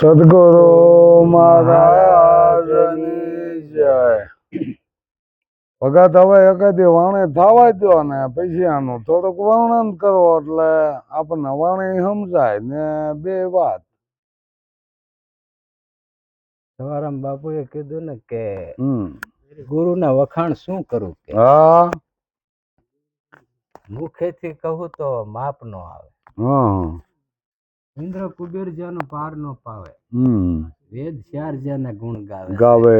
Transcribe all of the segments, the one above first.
સદગુરુ મહારાજની જય. ભગત હવે એકાદી વાણી થવા દ્યો ને પછી આનું થોડુંક વર્ણન કરો એટલે આપણને વાણી સમજાય ને બે વાત. સવારામ બાપુએ કીધું ને કે હમ. ગુરુના વખાણ શું કરું કે? હા. મુખેથી કહું તો માપ નો આવે. હા ઇન્દ્ર કુબેર જેનો પાર નો પાવે. વેદ શ્યાર જ્યાંના ગુણ ગાવે ગાવે.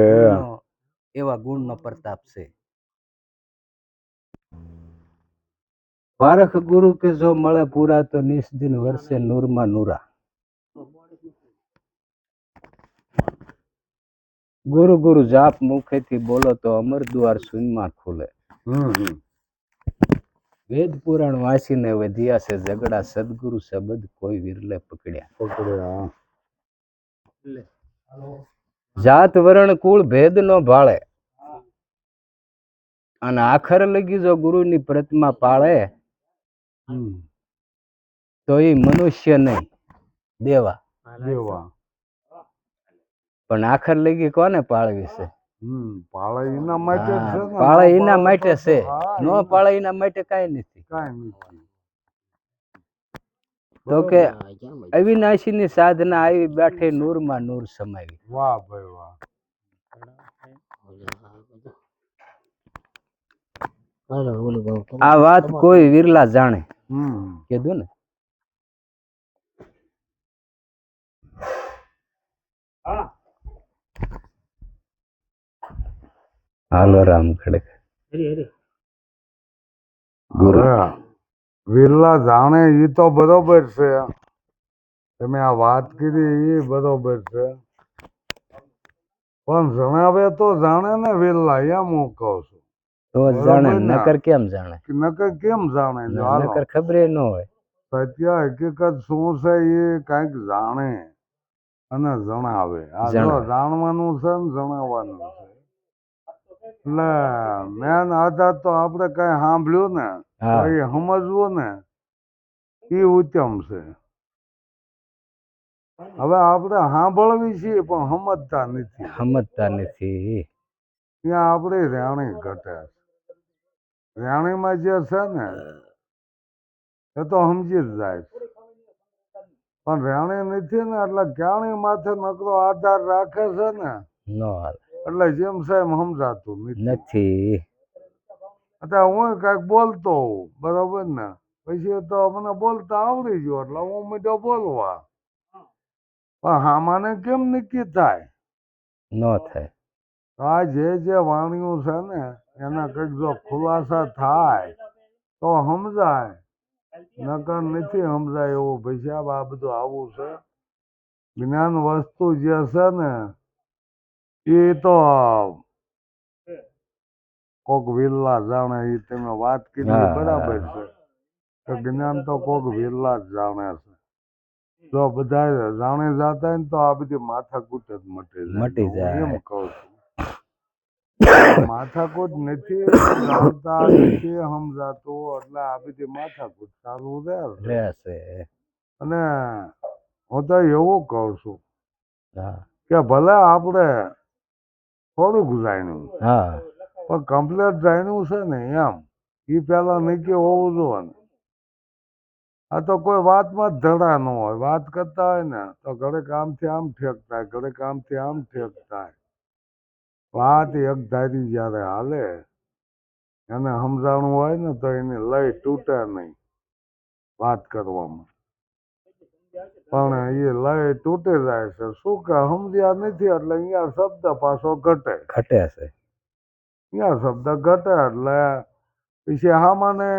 એવા ગુણ નો પ્રતાપ છે. પારખ ગુરુ કે જો મળે પૂરા તો નિષ્દિન વર્ષે નૂરમાં નૂરા. ગુરુ ગુરુ જાપ મુખેથી બોલો તો અમર દ્વાર શૂન્યમાં ખુલે. હમ. વેદ પુરાણ વાંચીને વધ્યા છે ઝઘડા સદગુરુ શબ્દ કોઈ વિરલે પકડ્યા. પકડ્યા. જાત વરણ કુળ ભેદ નો ભાળે. અને આખર લગી જો ગુરુની પ્રતિમા પાળે હમ. તો એ મનુષ્ય નહીં દેવા. દેવા. પણ આખર લગી કોને પાળવી છે? પાળે એના માટે છે હા, ને પાળે ન એના માટે છે. નો ઈ એના માટે કાંઈ નથી. કાંઈ નથી. તો કે અવિનાશી ની સાધના આવી બેઠી નૂરમાં નૂર સમાવી. વાહ ભાઈ વાહ. આ વાત કોઈ વિરલા જાણે. હમ. કીધું ને? હાલો રામ ખડક ગુરુ હવે વિરલા જાણે એ તો બરોબર છે તમે આ વાત કરી એ બરોબર છે પણ જણાવે તો જાણે ને વિરલા એમ હું કહું છું તો જાણે નકર કેમ જાણે નકર કેમ જાણે નકર ખબર ન હોય સત્ય હકીકત શું છે એ કંઈક જાણે અને જણાવે આ જાણવાનું છે ને જણાવવાનું છે એટલે મેન આધાર તો આપણે કઈ સાંભળ્યું ને એ સમજવું ને એ ઉત્તમ છે. હવે આપણે સાંભળવી છીએ પણ સમજતા નથી. સમજતા નથી. ત્યાં આપણે રેણી ઘટે છે. રેણીમાં જે છે ને એ તો સમજી જ જાય છે. પણ રેણી નથી ને એટલે ક્યાણી માથે નકરો આધાર રાખે છે ને? નો હાલ. એટલે જેમ સાહેબ સમજાતું નથી. અત્યારે હું કાંઈક બોલતો બરાબર ને? પછી તો મને બોલતા આવડી ગયો એટલે હું મીઠો બોલવા. પણ હામાને કેમ નક્કી થાય? ન થાય. આ જે જે વાણીઓ છે ને એના કંઈક જો ખુલાસા થાય તો સમજાય. નકર નથી સમજાય એવું. પછી સાહેબ આ બધું આવું છે. જ્ઞાન વસ્તુ જે છે ને એ તો કોક વિરલા જાણે એ તમે વાત કીધી બરાબર છે. તો જ્ઞાન તો કોક વિલ્લા જ જાણે છે. જો બધા જાણે જાતા ને તો આ બધી માથાકૂટ જ મટી જાય. મટી જાય. એમ કહું છું. માથાકૂટ નથી જાણતા નથી સમજાતું એટલે આ બધી માથાકૂટ ચાલુ રહે રહેશે. અને હું તો એવું કહું છું કે ભલે આપણે થોડુંક જાણ્યું હા. પણ કમ્પ્લેટ જાણ્યું છે ને એમ. એ પહેલા નીચે હોવું જોઈએ ને આ તો કોઈ વાતમાં જ ધડા ન હોય. વાત કરતા હોય ને તો ઘડીક કામથી આમ ઠેક થાય ઘડીક આમથી આમ ઠેક થાય. વાત એક ધારી જ્યારે હાલે એને સમજાણું હોય ને તો એની લય તૂટે નહીં. વાત કરવામાં. પણ એ લય તૂટી જાય છે. શું કે સમજ્યા નથી એટલે અહીંયા શબ્દ પાછો ઘટે. ઘટે છે. અહીંયા શબ્દ ઘટે એટલે પછી હામાને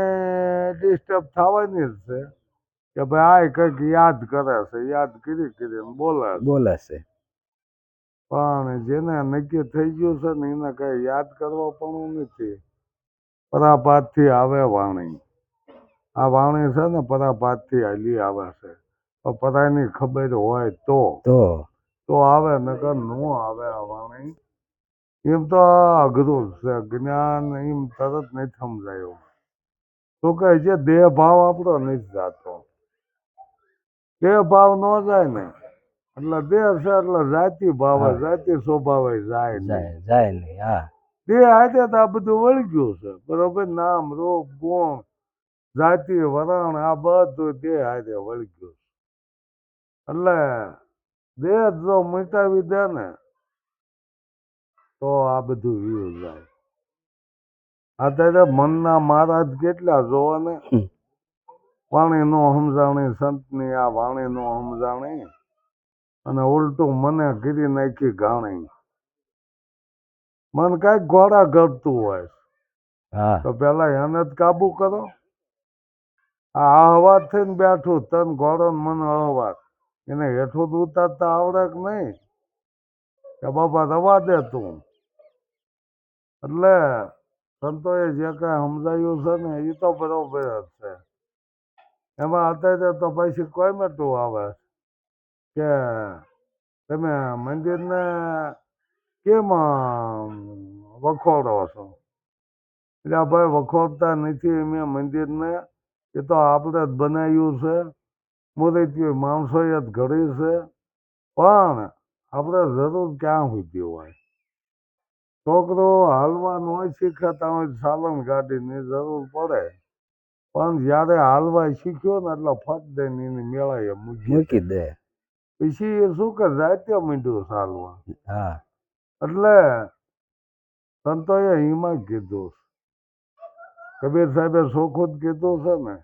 ડિસ્ટર્બ થવાની જ છે કે ભાઈ આ કંઈક યાદ કરે છે યાદ કરી કરીને બોલે બોલે છે. પણ જેને નક્કી થઈ ગયું છે ને એને કઈ યાદ કરવા પણ નથી. પરાપાતથી આવે વાણી. આ વાણી છે ને પરાપાતથી હાલી આવે છે. પરાયની ખબર હોય તો. તો. તો આવે નકર ન આવે આવવાની. એમ તો અઘરું છે જ્ઞાન એમ તરત નહીં સમજાયું. તો કહે છે દેહ ભાવ આપણો નથી જાતો. દેહ ભાવ ન જાય ને એટલે દેહ છે એટલે જાતિ ભાવ જાતિ સ્વભાવે જાય નહીં. જાય નહીં હા. દેહ આજે તો આ બધું વળગ્યું છે. બરોબર નામ રોગ ગુણ જાતિ વરણ આ બધું દેહ હાથે વળગ્યું છે. એટલે દેહ જો મિટાવી દે ને તો આ બધું વીયું જાય. અત્યારે મનના મહારાજ કેટલા જોવા ને વાણી નો સમજાણી સંતની આ વાણી નો સમજાણી અને ઉલટું મને ગીરી નાખી ગાણી મન કાંઈક ઘોડા ઘડતું હોય. તો પેલા એને જ કાબુ કરો. આ અહવાદ થઈને બેઠું તન ઘોડો ને મન અહવાત એને હેઠું ઉતારતા આવડે કે નહીં? કે બાપા રવા દે તું. એટલે સંતોએ જે કાંઈ સમજાયું છે ને એ તો બરોબર જ છે. એમાં અત્યારે તો પછી કોઈ મેટું આવે કે તમે મંદિરને કેમ વખોડો છો? એટલે આ ભાઈ વખોડતા નથી મેં મંદિરને, એ તો આપણે જ બનાવ્યું છે. માણસોએ જ ઘડી છે પણ આપણે જરૂર ક્યાં સુધી હોય? છોકરો હાલવા ન શીખતા હોય સાલન ગાડીની જરૂર પડે. પણ જ્યારે હાલવા શીખ્યો ને એટલે ફટ દઈને એની મેળાએ મૂકી દે. પછી એ શું કરે? જાતે માંડ્યું સાલવા હા. એટલે સંતોએ એમાં કીધું કબીર સાહેબે ચોખ્ખું જ કીધું છે ને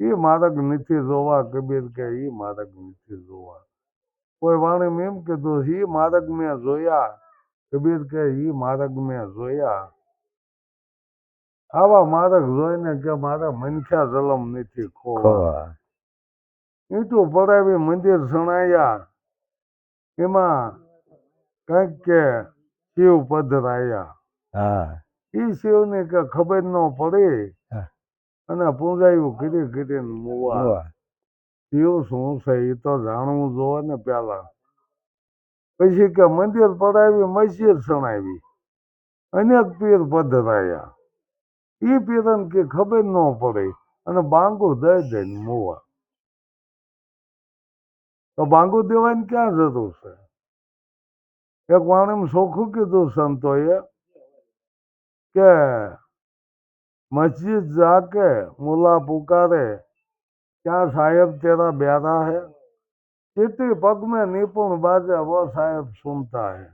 એ મારગ નથી જોવા કબીર કે એ મારગ નથી જોવા. કોઈ વાણી એમ કીધું એ મારગ મેં જોયા. કબીર કે એ માર્ગ મેં જોયા. આવા મારગ જોઈને કે મારે મનખ્યા જલમ નથી ખોવા. ઈટું પડાવી મંદિર સણાયા એમાં કંઈક કે શિવ પધરાયા. હા. ઈ શિવને કે ખબર ન પડી. અને પૂજાયું કીધી કીધી મુવા. શિવ શું છે એ તો જાણવું જોવે ને પેલા. પછી કે મંદિર પડાવી મસ્જિદ સણાવી અનેક પીર પધરાયા એ પીરન કે ખબર ન પડી અને બાંગુ દઈ દઈને મુવા. તો બાંગુ દેવાની ક્યાં જરૂર છે? એક વાણીમાં સોખું કીધું સંતોએ કે મસ્જિદ જાકે મુલા પુકારે क्या साहेब तेरा ब्यादा है ચીટી પગમાં નિપુણ બાજે વો સાહેબ સુનતા હે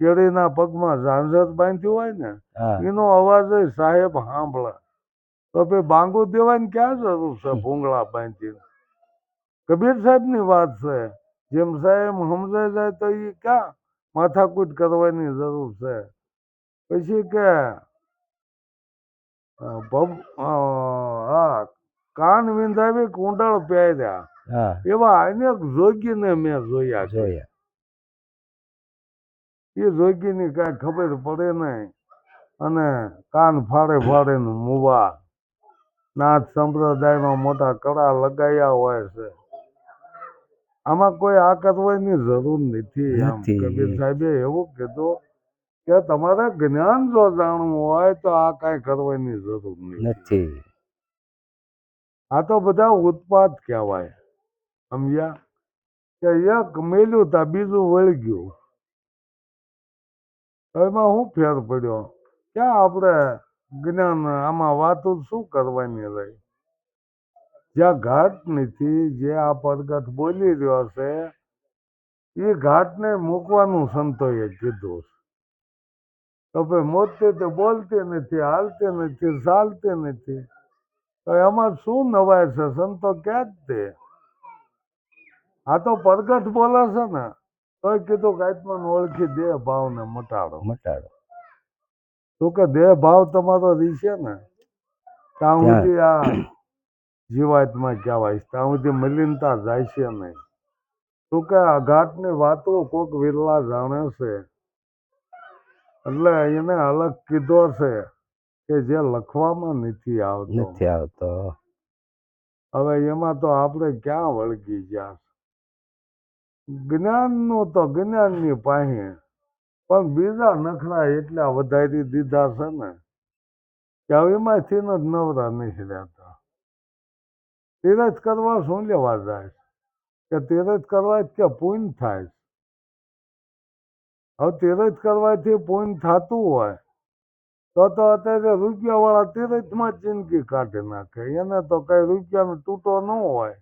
કેળીના પગમાં ઝાંઝર બાંધ્યું હોય ને હા એનો અવાજ ય સાહેબ સાંભળે તો ભાઈ બાંગુ દેવાની ક્યાં જરૂર છે ભૂંગળા બાંધીને કબીર સાહેબની વાત છે જેમ સાહેબ સમજાઈ જાય તો એ ક્યાં માથાકૂટ કરવાની જરૂર છે પછી કે અ, ભવ- હા કાન વિંધાવી કુંડળ પહેર્યા. એવા અનેક જોગીને મેં જોયા જોયા. એ જોગીની કાંઈ ખબર પડે નહીં. અને કાન ફાડે ફાડે મુવા. નાથ સંપ્રદાયમાં મોટા કડા લગાયા હોય છે. આમાં કોઈ આ કરવાની જરૂર નથી. કબીર સાહેબે એવું કીધું કે તમારે જ્ઞાન જો જાણવું હોય તો આ કાંઈ કરવાની જરૂર નથી. આ તો બધા ઉત્પાદ કહેવાય. સમજ્યા? કે એક મેલ્યું તા બીજું વળી તો એમાં શું ફેર પડ્યો? ક્યાં આપણે જ્ઞાન આમાં વાતો શું કરવાની રહી? જ્યાં ઘાટ નથી જે આ પ્રગટ બોલી રહ્યો છે એ ઘાટને મૂકવાનું સંતોએ કીધું છે. તો ભાઈ મોતી તો બોલતી નથી હાલતી નથી ચાલતી નથી. તો એમાં શું નવાય છે? સંતો ક્યાં જ તે આ તો પ્રગટ બોલે છે ને તો કીધું કે આત્માને ઓળખી દેહ ભાવને મટાડો. મટાડો. તો કે દેહ ભાવ તમારો રીશે ને? ત્યાં સુધી આ જીવાતમાં કહેવાય ત્યાં સુધી મલિનતા જાય છે નહીં. તો કે આ ઘાટની વાતો કોક વિરલા જાણે છે. એટલે એને અલગ કીધો છે કે જે લખવામાં નથી આવતો. નથી આવતો. હવે એમાં તો આપણે ક્યાં વળગી ગયા જ્ઞાનનું તો જ્ઞાનની પાસે પણ બીજા નખરા એટલા વધારી દીધા છે ને કે હવે એમાંથી જ નવરા નથી રહેતા તીરથ કરવા શું લેવા જાય કે તીરથ કરવા કે પૂન થાય છે? હવે તીરથ કરવાથી પુણ્ય થતું હોય, તો તો અત્યારે રૂપિયાવાળા તીરથમાં જિંદગી કાઢી નાખે. એને તો કઈ રૂપિયાનો તૂટો ન હોય.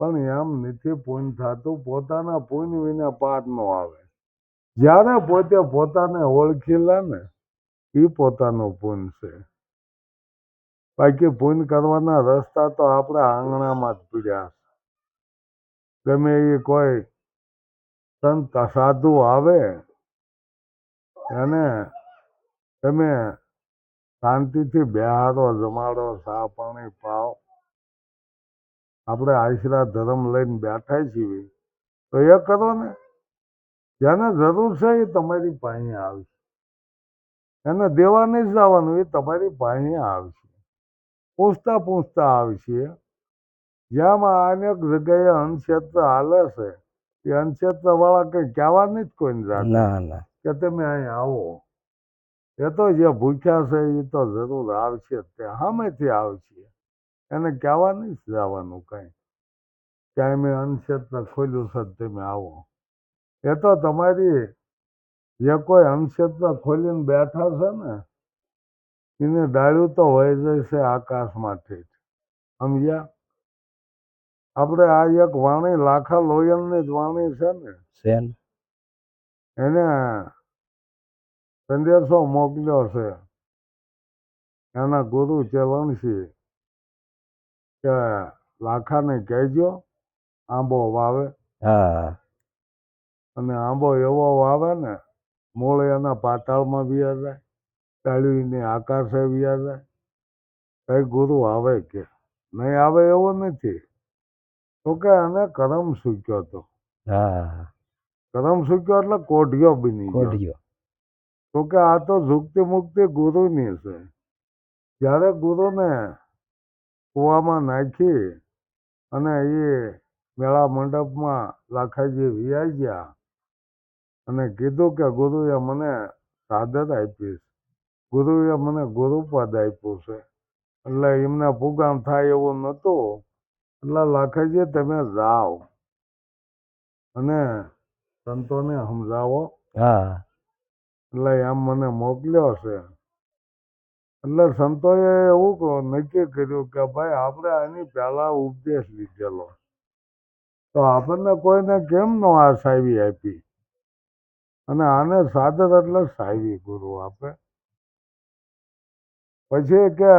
પણ એમ નથી પુણ્ય થતું, પોતાના પુણ્ય વિના પાર ન આવે. જ્યારે પોતે પોતાને ઓળખી લે ને એ પોતાનું પુણ્ય છે. બાકી પુણ્ય કરવાના રસ્તા તો આપણે આંગણામાં જ પીડ્યા છે. ગમે એ કોઈ સંત સાધુ આવે, એને તમે શાંતિથી બેહારો જમાડો, સા પાણી પાવ આપણે આશરા ધર્મ લઈને બેઠા છીએ, તો એ કરો ને. જેને જરૂર છે એ તમારી પાસે આવશે. એને દેવા નહીં જવાનું, એ તમારી પાસે આવશે. પૂછતા પૂછતા આવશે જ્યાંમાં અનેક જગ્યાએ અન્નક્ષેત્ર હાલે છે. એ અન્નક્ષેત્ર વાળા કંઈ કહેવાની જ કોઈને ના ના. કે તમે અહીં આવો. એ તો જે ભૂખ્યા છે એ તો જરૂર આવશે તે સામેથી આવશે. એને કહેવા નહીં જવાનું કઈ. ક્યાંય મેં અન્નક્ષેત્ર ખોલ્યું છે તમે આવો. એ તો તમારી જે કોઈ અન્નક્ષેત્ર ખોલીને બેઠા છે ને એને ડાળ્યું તો વહી જશે આકાશમાંથી સમજ્યા? આપણે આ એક વાણી લાખા લોયલની જ વાણી છે ને છે ને. એને સંદેશો મોકલ્યો છે. એના ગુરુ ચલણસિંહ કે લાખાને કહેજો આંબો વાવે. હા. અને આંબો એવો વાવે ને મૂળ એના પાતાળમાં વ્યા જાય એને આકાશે વ્યા જાય કઈ ગુરુ આવે કે? નહીં આવે એવો નથી. તો કે એને કરમ સૂક્યો હતો. હા. કરમ સૂક્યો એટલે કોઢિયો બની કોઢિયો. તો કે આ તો ઝુકતી મુક્તિ ગુરુની છે. જ્યારે ગુરુને કૂવામાં નાખી અને એ મેળા મંડપમાં લાખાજી વિયાઈ ગયા અને કીધું કે ગુરુએ મને સાદર આપીશ ગુરુએ મને ગુરુપદ આપ્યું છે. એટલે એમને ભૂગામ થાય એવું નહોતું. એટલે લાખાજી તમે જાઓ અને સંતોને સમજાવો હા. એટલે એમ મને મોકલ્યો છે. એટલે સંતોએ એવું નક્કી કર્યું કે ભાઈ આપણે આની પહેલા ઉપદેશ લીધેલો. તો આપણને કોઈને કેમ નો આ સાવી આપી? અને આને સાદર એટલે સાવી ગુરુ આપે. પછી કે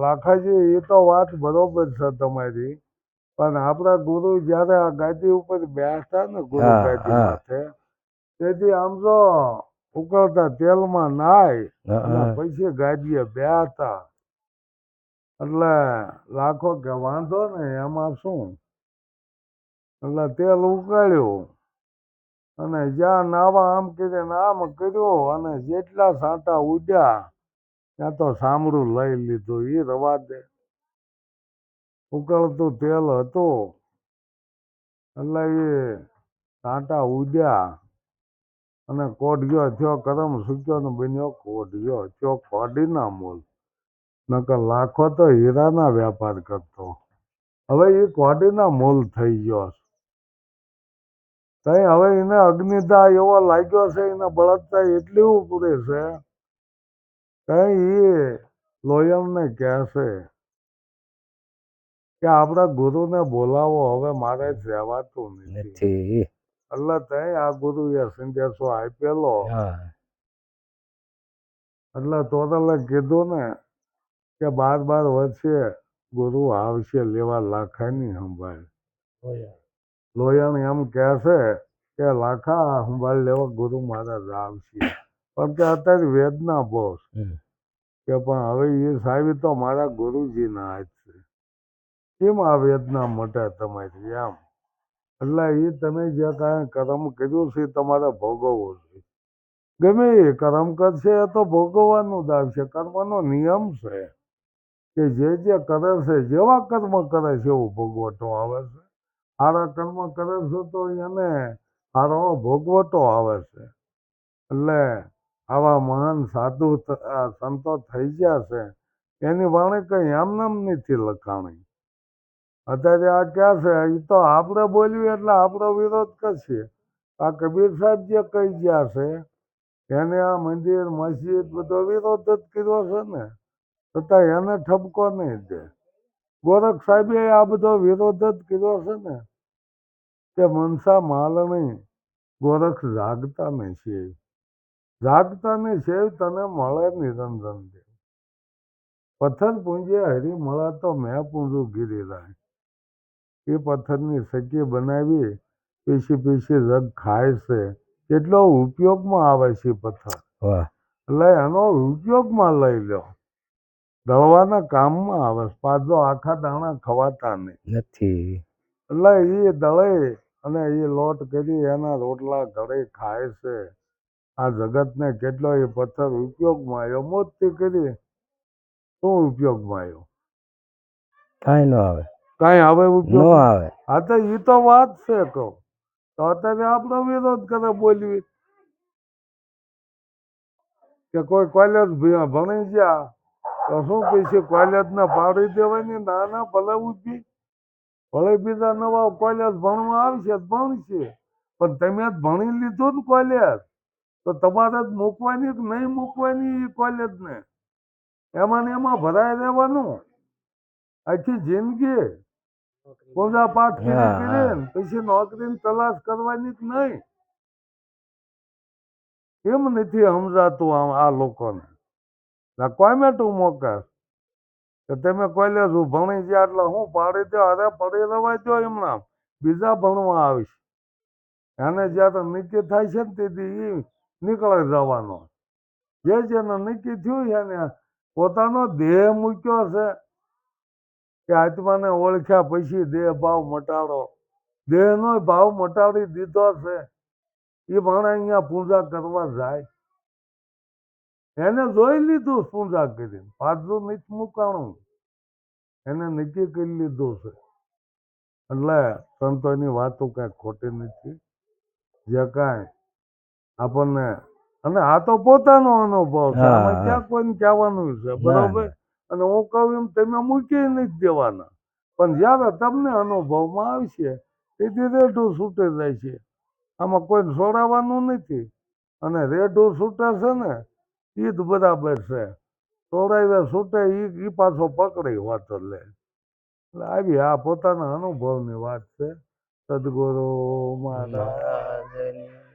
લાખાજી એ તો વાત બરોબર છે તમારી. પણ આપણા ગુરુ જયારે આ ગાદી ઉપર બેસતા ને ગુરુ ગાદી. માથે તેથી આમ તો ઉકળતા તેલમાં નાય પછી ગાદીએ બેસતા એટલે લાખો કે વાંધો ને એમાં શું? એટલે તેલ ઉકાળ્યું અને જ્યાં નાવા આમ કરીને આમ કર્યું અને જેટલા સાંટા ઉડ્યા ત્યાં તો સામરું લઈ લીધું એ રવા દે ઉકળતું તેલ હતું. એટલે એ કાંટા ઉડ્યા અને કોઢિયો થયો કરમ સૂક્યો ને બન્યો કોઢિયો થયો કોઢીના મૂલ. નકર લાખો તો હીરાના વેપાર કરતો. હવે એ કોઢીના મૂલ થઈ ગયો. તઈ હવે એને અગ્નિદા એવો લાગ્યો છે, એને બળદતા એટલી ઉપરે છે. કઈ એ લોયલને કહે છે કે આપણા ગુરુને બોલાવો હવે મારે રહેવાતું નથી. એટલે તઈ આ ગુરુ સંદેશો આપેલો. એટલે તોતલે કીધું ને કે બાર બાર વચ્ચે ગુરુ આવશે લેવા લાખાની સંભાળ. લોયણ એમ કહેશે કે લાખા સંભાળ લેવા ગુરુ મહારાજ આવશે. પણ કે અત્યારે વેદના બોસ. કે પણ હવે એ સાહેબ તો મારા ગુરુજીના હાથ. કેમ આ વેદના મટે તમારી એમ એટલે એ તમે જે કાંઈ કર્મ કર્યું છે તમારે ભોગવવું છે. ગમે એ કર્મ કરશે, એ તો ભોગવવાનું જ આવશે. કર્મનો નિયમ છે કે જે જે કરે છે, જેવા કર્મ કરે છે, એવું ભોગવટો આવે છે. સારા કર્મ કરે છે તો એને સારો ભોગવટો આવે છે. એટલે આવા મહાન સાધુ સંતો થઈ ગયા છે. એની વાણી કઈ એમનામ નથી લખાણી. અત્યારે આ ક્યાં છે? એ તો આપણે બોલ્યું એટલે આપણો વિરોધ કરશે. આ કબીર સાહેબ જે કહી ગયા છે, એને આ મંદિર, મસ્જિદ બધો વિરોધ જ કર્યો છે ને. છતાં એને ઠપકો નહીં દે. ગોરખ સાહેબે આ બધો વિરોધ જ કર્યો છે ને. કે મનસા માલણી ગોરખ જાગતા નહીં છે. જાગતા નહીં છે તને મળે નિરંજન દેવ પથ્થર પૂંજે હરી મળા તો મેં પૂંજું ગિરિરાજ એ પથ્થરની સકી બનાવી પીસી પીસી રગ ખાય છે. કેટલો ઉપયોગમાં આવે છે પથ્થર? એટલે એનો ઉપયોગમાં લઈ લો. દળવાના કામમાં આવે. પાછો આખા દાણા ખવાતા નહીં. નથી. એટલે એ દળે અને એ લોટ કરી એના રોટલા ઘરે ખાય છે. આ જગતને કેટલો એ પથ્થર ઉપયોગમાં આવ્યો? મોજથી કરી. શું ઉપયોગમાં આવ્યો? કાંઈ ન આવે. કાંઈ હવે ન આવે. હા તો એ તો વાત છે કહો તો અત્યારે આપણો વિરોધ કરે બોલવી. કે કોઈ કોલેજ ભણી ગયા તો શું પછી કોલેજને પાડી દેવાની? ના ના ભલે ઊભી ભલે બીજા નવા કોલેજ ભણવા આવશે તો ભણશે. પણ તમે જ ભણી લીધું ને કોલેજ. તો તમારે જ મૂકવાની કે નહીં મૂકવાની એ કોલેજને? એમાં ને એમાં ભરાય રહેવાનું. આખી જિંદગી. પૂજા પાઠ કરી કરીને પછી નોકરીની તલાશ કરવાની જ નહીં. કેમ નથી સમજાતું આમ આ લોકોને? ના કોમેટું મોકસ કે તમે કોલેજ ભણી ગયા એટલે હું પાડી દો અરે પડી રવાય દો એમના બીજા ભણવા આવીશ. એને જ્યારે નક્કી થાય છે ને તેથી એ નીકળી જવાનો. જે જેને નક્કી થયું છે ને પોતાનો દેહ મૂક્યો છે. કે આત્માને ઓળખ્યા પછી દેહ ભાવ મટાડો. દેહનો ભાવ મટાડી દીધો છે. એ માણસ અહીંયા પૂજા કરવા જાય. એને જોઈ લીધું પૂજા કરીને. પાછું નીચ મુકાણું. એને નક્કી કરી લીધું છે. એટલે સંતોની વાતો કાંઈ ખોટી નથી. જે કાંઈ આપણને અને આ તો પોતાનો અનુભવ છે. આમાં ક્યાં કોઈને કહેવાનું છે? બરોબર? અને હું કહું એમ, તમે મૂકી નથી દેવાના. પણ જ્યારે તમને અનુભવમાં આવશે, તેથી રેઢું છૂટે જાય છે. આમાં કોઈ છોડાવવાનું નથી. અને રેઢું છૂટે છે ને એ જ બરાબર છે. છોડાવે છૂટે એ પાછો પકડી વાત લે. એટલે આવી આ પોતાના અનુભવની વાત છે. સદગુરુ મહારાજ.